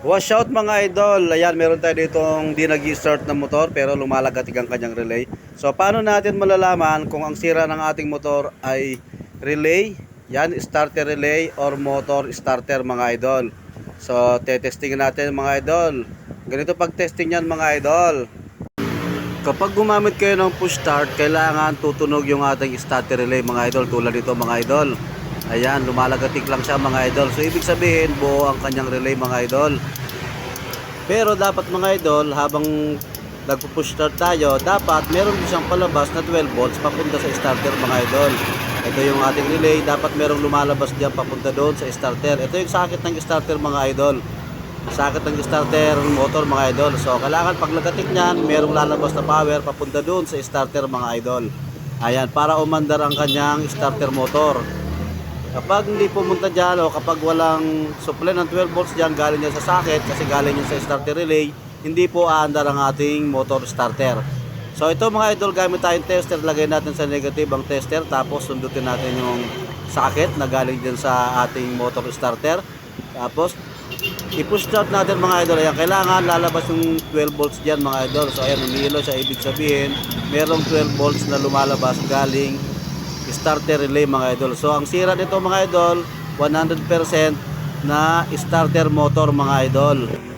Wash out mga idol. Ayan, meron tayo ditong di nag-start na motor pero lumalagatig ang kanyang relay. So paano natin malalaman kung ang sira ng ating motor ay relay, yan starter relay or motor starter mga idol. So tetestingin natin mga idol. Ganito pag testing yan mga idol. Kapag gumamit kayo ng push start, kailangan tutunog yung ating starter relay mga idol tulad dito mga idol. Ayan, lumalagatik lang siya mga idol. So ibig sabihin, buo ang kanyang relay mga idol. Pero dapat mga idol, habang nagpo-push start tayo, dapat meron din siyang palabas na 12 volts papunta sa starter mga idol. Ito yung ating relay, dapat merong lumalabas diyan papunta doon sa starter. Ito yung sakit ng starter mga idol. Sakit ng starter motor mga idol. So kailangan pag nagatik niyan, merong lalabas na power papunta doon sa starter mga idol. Ayan, para umandar ang kanyang starter motor. Kapag hindi pumunta dyan o kapag walang supply ng 12 volts dyan galing yan sa socket kasi galing yan sa starter relay, hindi po aandar ang ating motor starter. So ito mga idol, gamit tayong tester, lagay natin sa negative ang tester tapos sundutin natin yung socket na galing dyan sa ating motor starter. Tapos i-push start natin mga idol. Ayan, kailangan lalabas yung 12 volts dyan mga idol. So ayan, umihilo siya. Ibig sabihin, merong 12 volts na lumalabas galing starter relay mga idol. So ang sira nito mga idol, 100% na starter motor mga idol.